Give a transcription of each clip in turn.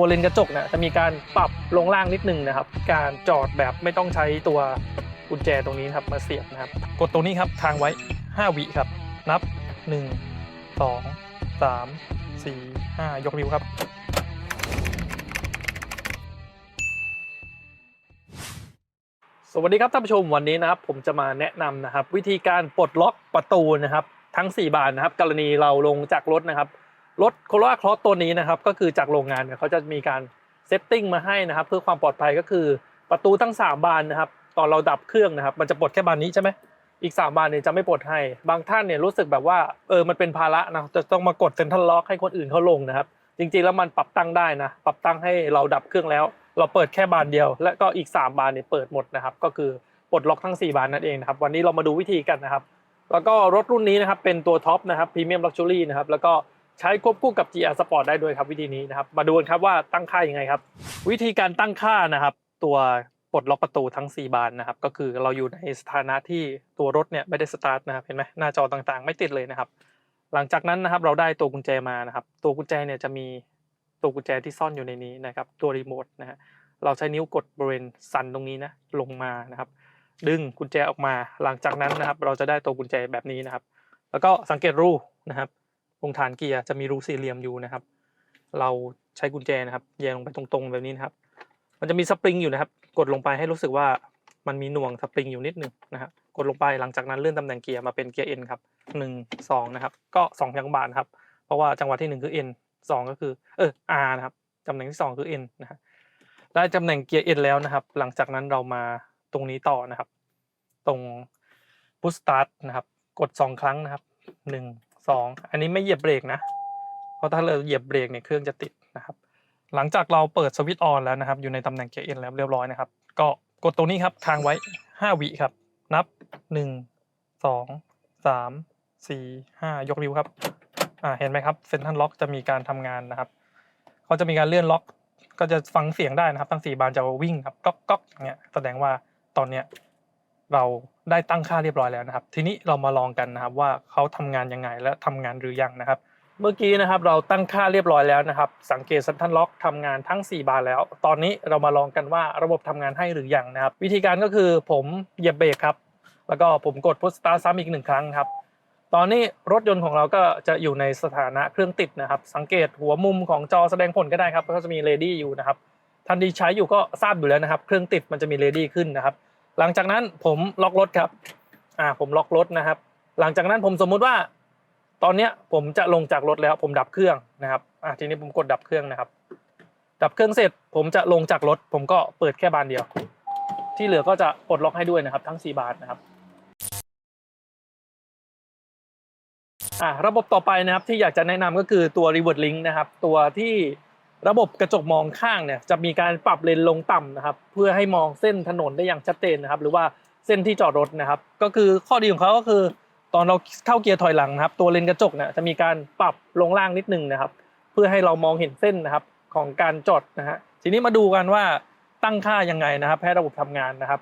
ตัวเลนกระจกเนี่ยจะมีการปรับลงล่างนิดนึงนะครับ การจอดแบบไม่ต้องใช้ตัวกุญแจตรงนี้ครับมาเสียบนะครับ กดตรงนี้ครับทางไว้ 5 วิครับ นับ 1 2 3 4 5 ยกนิ้วครับสวัสดีครับท่านผู้ชมวันนี้นะครับผมจะมาแนะนำนะครับ วิธีการปลดล็อกประตูนะครับ ทั้ง 4 บานนะครับ กรณีเราลงจากรถนะครับ รถโคโรล่าคลอสตัวนี้นะครับก็คือจากโรงงานเนี่ยเขาจะมีการเซตติ้งมาให้นะครับ เพื่อความปลอดภัยก็คือประตูทั้ง 3 บานนะครับตอนเราดับเครื่องนะครับ มันจะปลดแค่บานนี้ใช่ไหมอีก 3 บานเนี่ยจะไม่ปลดให้ บางท่านเนี่ยรู้สึกแบบว่าเออมันเป็นภาระนะจะต้องมากดเซ็นทรัลล็อกให้คนอื่นเขาลงนะครับ จริงๆแล้วมันปรับตั้งได้นะปรับตั้งให้เราดับเครื่องแล้ว เราเปิดแค่บานเดียว และก็อีก 3 บานเนี่ยเปิดหมดนะครับ ก็คือปลดล็อกทั้ง 4 บานนั่นเองนะครับวันนี้เรามาดูวิธีกันนะครับ แล้วก็รถรุ่นนี้นะครับเป็นตัวท็อปนะครับพรีเมียมลักชัวรี่นะครับแล้วก็ ใช้ควบคู่กับ GR Sport ได้ด้วยครับวิธีนี้นะครับ มาดูกันครับว่าตั้งค่ายังไงครับ วิธีการตั้งค่านะครับ ตัวปลดล็อกประตูทั้ง 4 บานนะครับ ก็คือเราอยู่ในสถานะที่ตัวรถเนี่ยไม่ได้สตาร์ทนะครับเห็นไหมหน้าจอต่างๆ ไม่ติดเลยนะครับ หลังจากนั้นนะครับเราได้ตัวกุญแจมานะครับ ตัวกุญแจเนี่ยจะมีตัวกุญแจที่ซ่อนอยู่ในนี้นะครับ ตัวรีโมทนะฮะเราใช้นิ้วกดบริเวณสันตรงนี้นะลงมานะครับ ดึงกุญแจออกมา หลังจากนั้นนะครับ เราจะได้ตัวกุญแจแบบนี้นะครับ แล้วก็สังเกตรูนะครับ ตรงฐานเกียร์จะมีรูสี่เหลี่ยมอยู่นะครับ เราใช้กุญแจนะครับแยงลงไปตรงๆแบบนี้นะครับ มันจะมีสปริงอยู่นะครับ กดลงไปให้รู้สึกว่ามันมีหน่วงสปริงอยู่นิดหนึงนะครับกดลงไปหลังจากนั้นเลื่อนตำแหน่งเกียร์มาเป็นเกียร์ N ครับหนึ่งสองนะครับ ก็สองจังหวะนะครับ เพราะว่าจังหวะที่หนึ่งคือ N สองก็คือเออ R นะครับตำแหน่งที่สองคือ N นะฮะได้ตำแหน่งเกียร์ N แล้วนะครับ หลังจากนั้นเรามาตรงนี้ต่อนะครับ ตรง push start นะครับ กด2ครั้งนะครับ1 2อันนี้ไม่เหยียบเบรกนะ เพราะถ้าเราเหยียบเบรกเนี่ยเครื่องจะติดนะครับ หลังจากเราเปิดสวิตช์ออนแล้วนะครับ อยู่ในตำแหน่งเกียร์เอ็นแล้วเรียบร้อยนะครับ ก็กดตรงนี้ครับค้างไว้ 5 วิครับ นับ 1 2 3 4 5 ยกนิ้วครับอ่าเห็นไหมครับเซนทันล็อกจะมีการทำงานนะครับเขาจะมีการเลื่อนล็อก ก็จะฟังเสียงได้นะครับ ทั้งสี่บานจะวิ่งครับก๊อกก๊อกอย่างเงี้ยแสดงว่าตอนเนี้ย เราได้ตั้งค่าเรียบร้อยแล้วนะครับ ทีนี้เรามาลองกันนะครับว่าเขาทำงานยังไงและทำงานหรือยังนะครับ เมื่อกี้นะครับเราตั้งค่าเรียบร้อยแล้วนะครับ สังเกตซันทันล็อกทำงานทั้ง 4 บานแล้ว ตอนนี้เรามาลองกันว่าระบบทำงานให้หรือยังนะครับ วิธีการก็คือผมเหยียบเบรกครับ แล้วก็ผมกดพุชสตาร์ซ้ำอีกหนึ่งครั้งครับตอนนี้รถยนต์ของเราก็จะอยู่ในสถานะเครื่องติดนะครับ สังเกตหัวมุมของจอแสดงผลก็ได้ครับก็จะมีเลดี้อยู่นะครับทันทีใช้อยู่ก็ทราบอยู่แล้วนะครับ เครื่องติดมันจะมีเลดี้ขึ้นนะครับ หลังจากนั้นผมล็อกรถครับอ่าผมล็อกรถนะครับ หลังจากนั้นผมสมมุติว่า ตอนเนี้ยผมจะลงจากรถแล้ว ผมดับเครื่องนะครับอ่าทีนี้ผมกดดับเครื่องนะครับ ดับเครื่องเสร็จผมจะลงจากรถ ผมก็เปิดแค่บานเดียว ที่เหลือก็จะปลดล็อกให้ด้วยนะครับ ทั้ง 4 บานนะครับอ่าระบบต่อไปนะครับที่อยากจะแนะนำก็คือตัว Revert Link นะครับ ตัวที่ ระบบกระจกมองข้างเนี่ยจะมีการปรับเลนลงต่ำนะครับ เพื่อให้มองเส้นถนนได้อย่างชัดเจนนะครับ หรือว่าเส้นที่จอดรถนะครับ ก็คือข้อดีของเขาก็คือ ตอนเราเข้าเกียร์ถอยหลังนะครับ ตัวเลนกระจกเนี่ยจะมีการปรับลงล่างนิดนึงนะครับ เพื่อให้เรามองเห็นเส้นนะครับของการจอดนะฮะทีนี้มาดูกันว่าตั้งค่ายังไงนะครับให้ระบบทำงานนะครับ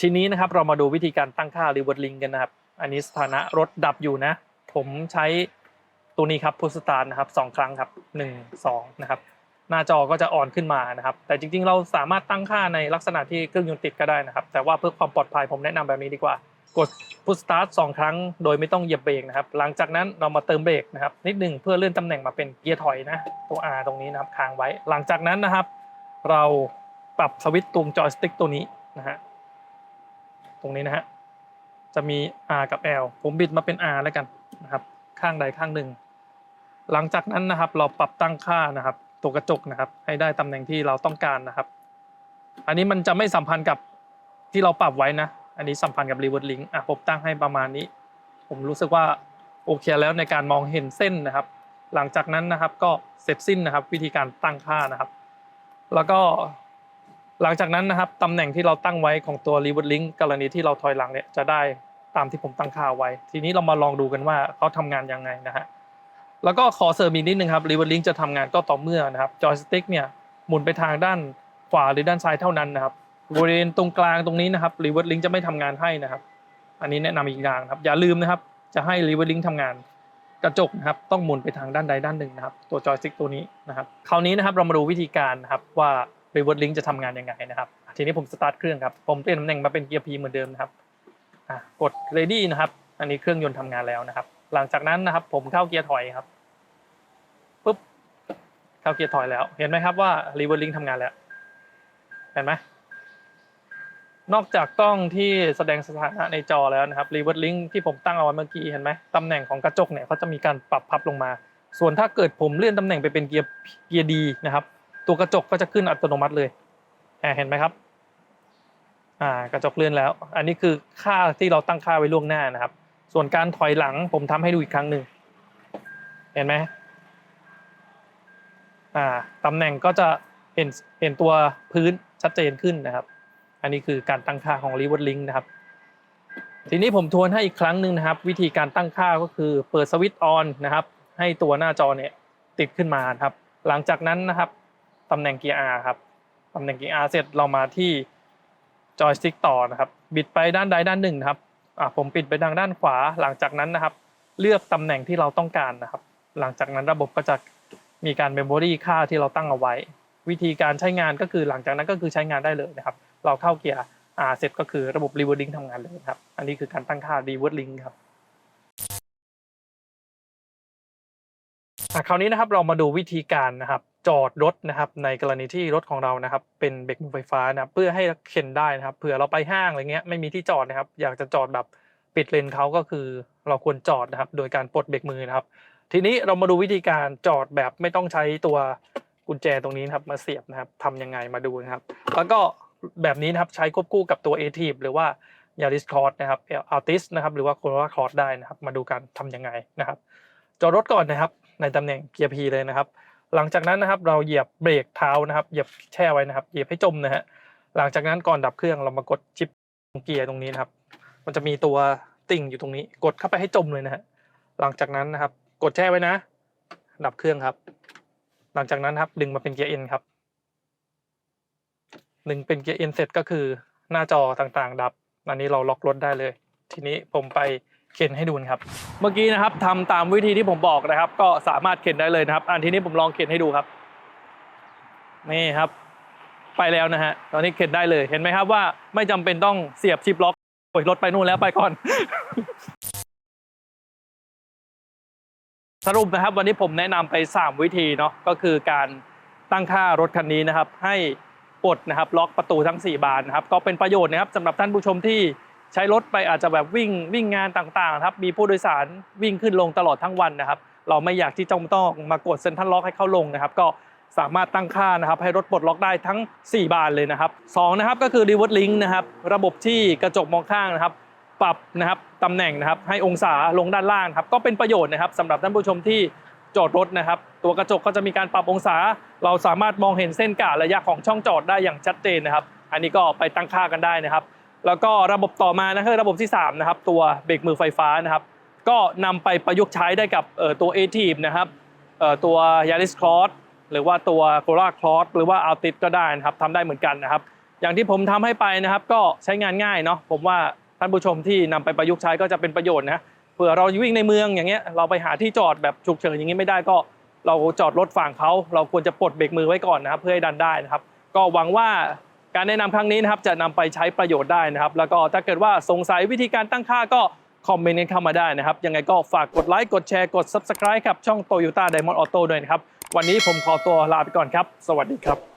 ทีนี้นะครับเรามาดูวิธีการตั้งค่า Revert Link กันนะครับ อันนี้สถานะรถดับอยู่นะ ผมใช้ตัวนี้ครับพุสตาร์นะครับสองครั้งครับหนึ่งสองนะครับ หน้าจอก็จะอ่อนขึ้นมานะครับแต่จริงๆ เราสามารถตั้งค่าในลักษณะที่เครื่องยนต์ติดก็ได้นะครับแต่ว่าเพื่อความปลอดภัยผมแนะนำแบบนี้ดีกว่า กดพุ s สตาร์ทสองครั้ง โดยไม่ต้องเหยียบเบรกนะครับหลังจากนั้นเรามาเติมเบรกนะครับนิดหนึ่งเพื่อเลื่อนตำแหน่งมาเป็นเกียร์ถอยนะตัว R ตรงนี้นะครับค้างไว้ หลังจากนั้นนะครับ เราปรับสวิตช์ตรงจอยสติ๊กตัวนี้นะฮะตรงนี้นะฮะจะมี R กับ L ผมบิดมาเป็น R แล้วกันนะครับข้างใดข้างหนึ่ง หลังจากนั้นนะครับเราปรับตั้งค่านะครับ ตัวกระจกนะครับ ให้ได้ตำแหน่งที่เราต้องการนะครับ อันนี้มันจะไม่สัมพันธ์กับที่เราปรับไว้นะ อันนี้สัมพันธ์กับ Revert Link อะผมตั้งให้ประมาณนี้ ผมรู้สึกว่าโอเคแล้วในการมองเห็นเส้นนะครับ หลังจากนั้นนะครับก็เสร็จสิ้นนะครับ วิธีการตั้งค่านะครับ แล้วก็หลังจากนั้นนะครับตำแหน่งที่เราตั้งไว้ของตัว Revert Link กรณีที่เราถอยหลังเนี่ยจะได้ตามที่ผมตั้งค่าไว้ ทีนี้เรามาลองดูกันว่าเขาทำงานยังไงนะฮะ แล้วก็ขอเสริมอีกนิดนึงครับ Revert Link จะทำงานก็ต่อเมื่อนะครับจอยสติ๊กเนี่ยหมุนไปทางด้านขวาหรือด้านซ้ายเท่านั้นนะครับบริเวณตรงกลางตรงนี้นะครับ Revert Link จะไม่ทำงานให้นะครับ อันนี้แนะนำอีกอย่างครับอย่าลืมนะครับ จะให้ Revert Link ทำงานกระจกนะครับ ต้องหมุนไปทางด้านใดด้านหนึ่งนะครับ ตัวจอยสติ๊กตัวนี้นะครับคราวนี้นะครับเรามาดูวิธีการนะครับว่า reverse link จะทำงานยังไงนะครับทีนี้ผมสตาร์ทเครื่องครับผมเปลี่ยนตำแหน่งมาเป็นเกียร์ P เหมือนเดิมนะครับกด ready นะครับ อันนี้เครื่องยนต์ทำงานแล้วนะครับ หลังจากนั้นนะครับ ผมเข้าเกียร์ถอยครับปุ๊บเข้าเกียร์ถอยแล้ว เห็นไหมครับว่า reverse link ทำงานแล้วเห็นไหมนอกจากกล้องที่แสดงสถานะในจอแล้วนะครับ reverse link ที่ผมตั้งเอาไว้เมื่อกี้เห็นไหมตำแหน่งของกระจกเนี่ยเขาจะมีการปรับพับลงมา ส่วนถ้าเกิดผมเลื่อนตำแหน่งไปเป็นเกียร์เกียร์ดีนะครับ ตัวกระจกก็จะขึ้นอัตโนมัติเลยเห็นไหมครับ อ่ากระจกเลื่อนแล้ว อันนี้คือค่าที่เราตั้งค่าไว้ล่วงหน้านะครับ ส่วนการถอยหลังผมทำให้ดูอีกครั้งหนึ่งเห็นไหมอ่าตำแหน่งก็จะเห็นเห็นตัวพื้นชัดเจนขึ้นนะครับ อันนี้คือการตั้งค่าของ reverse link นะครับ ทีนี้ผมทวนให้อีกครั้งหนึ่งนะครับ วิธีการตั้งค่าก็คือเปิดสวิตช์ออนนะครับ ให้ตัวหน้าจอเนี่ยติดขึ้นมาครับ หลังจากนั้นนะครับตำแหน่งเกียร์ R ครับตำแหน่งเกียร์ R เสร็จเรามาที่จอยสติ๊กต่อนะครับ บิดไปด้านใดด้านหนึ่งนะครับ ผมปิดไปทางด้านขวาหลังจากนั้นนะครับ เลือกตำแหน่งที่เราต้องการนะครับ หลังจากนั้นระบบก็จะมีการเมมโมรีค่าที่เราตั้งเอาไว้ วิธีการใช้งานก็คือหลังจากนั้นก็คือใช้งานได้เลยนะครับ เราเข้าเกียร์ R เสร็จก็คือระบบ reverse link ทำงานเลยครับ อันนี้คือการตั้งค่า reverse link ครับคราวนี้นะครับเรามาดูวิธีการนะครับ จอดรถนะครับในกรณีที่รถของเรานะครับเป็นเบรกมือไฟฟ้านะเพื่อให้เข็นได้นะครับเผื่อเราไปห้างอะไรเงี้ยไม่มีที่จอดนะครับ อยากจะจอดแบบปิดเลนเขาก็คือเราควรจอดนะครับ โดยการปลดเบรกมือนะครับ ทีนี้เรามาดูวิธีการจอดแบบไม่ต้องใช้ตัวกุญแจตรงนี้นะครับมาเสียบนะครับทำยังไงมาดูนะครับ แล้วก็แบบนี้นะครับใช้ควบคู่กับตัว a t i v หรือว่า Yaris Cross นะครับ Altis นะครับหรือว่า Corolla Cross ได้นะครับ มาดูกันทำยังไงนะครับ จอดรถก่อนนะครับ ในตำแหน่งเกียร์ P เลยนะครับ หลังจากนั้นนะครับเราเหยียบเบรกเท้านะครับเหยียบแช่ไว้นะครับเหยียบให้จมนะฮะหลังจากนั้นก่อนดับเครื่องเรามากดชิปเกียร์ตรงนี้นะครับ มันจะมีตัวติ่งอยู่ตรงนี้ กดเข้าไปให้จมเลยนะฮะหลังจากนั้นนะครับ กดแช่ไว้นะ ดับเครื่องครับ หลังจากนั้นครับดึงมาเป็นเกียร์ N ครับหนึ่งเป็นเกียร์ N เสร็จก็คือหน้าจอต่างๆ ดับ อันนี้เราล็อกรถได้เลย ทีนี้ผมไป เข็นให้ดูนะครับ เมื่อกี้นะครับทำตามวิธีที่ผมบอกนะครับ ก็สามารถเข็นได้เลยนะครับ อันทีนี้ผมลองเข็นให้ดูครับนี่ครับ ไปแล้วนะฮะตอนนี้เข็นได้เลยเห็นไหมครับว่าไม่จำเป็นต้องเสียบชิปล็อกโอ้ยรถไปนู่นแล้วไปก่อน สรุปนะครับ วันนี้ผมแนะนำไป 3 วิธีเนาะก็คือการตั้งค่ารถคันนี้นะครับ ให้ปลดนะครับ ล็อกประตูทั้ง 4 บานนะครับ ก็เป็นประโยชน์นะครับสำหรับท่านผู้ชมที่ ใช้รถไปอาจจะแบบวิ่งวิ่งงานต่างๆครับมีผู้โดยสารวิ่งขึ้นลงตลอดทั้งวันนะครับ เราไม่อยากที่จะต้องมากดเซ็นทรัลล็อกให้เข้าลงนะครับ ก็สามารถตั้งค่านะครับ ให้รถปลดล็อกได้ทั้ง 4 บานเลยนะครับสองนะครับก็คือ reverse link นะครับระบบที่กระจกมองข้างนะครับ ปรับนะครับตำแหน่งนะครับให้องศาลงด้านล่างครับก็เป็นประโยชน์นะครับสำหรับท่านผู้ชมที่จอดรถนะครับ ตัวกระจกก็จะมีการปรับองศา เราสามารถมองเห็นเส้นกะระยะของช่องจอดได้อย่างชัดเจนนะครับ อันนี้ก็ไปตั้งค่ากันได้นะครับ แล้วก็ระบบต่อมานะคือระบบที่3นะครับตัวเบรกมือไฟฟ้านะครับ ก็นำไปประยุกต์ใช้ได้กับตัว a t i v นะครับตัว Yaris Cross หรือว่าตัว Corolla Cross หรือว่า Altis ก็ได้นะครับทำได้เหมือนกันนะครับ อย่างที่ผมทำให้ไปนะครับ ก็ใช้งานง่ายเนาะผมว่าท่านผู้ชมที่นำไปประยุกต์ใช้ก็จะเป็นประโยชน์นะเผื่อเราวิ่งในเมืองอย่างเงี้ยเราไปหาที่จอดแบบฉุกเฉินอย่างงี้ไม่ได้ก็เราจอดรถฝั่งเขาเราควรจะปลดเบรกมือไว้ก่อนนะครับ เพื่อให้ดันได้นะครับ ก็หวังว่า การแนะนำครั้งนี้นะครับจะนำไปใช้ประโยชน์ได้นะครับ แล้วก็ถ้าเกิดว่าสงสัยวิธีการตั้งค่าก็คอมเมนต์กันเข้ามาได้นะครับ ยังไงก็ฝากกดไลค์กดแชร์กด Subscribe ครับช่อง Toyota Diamond Auto ด้วยนะครับ วันนี้ผมขอตัวลาไปก่อนครับ สวัสดีครับ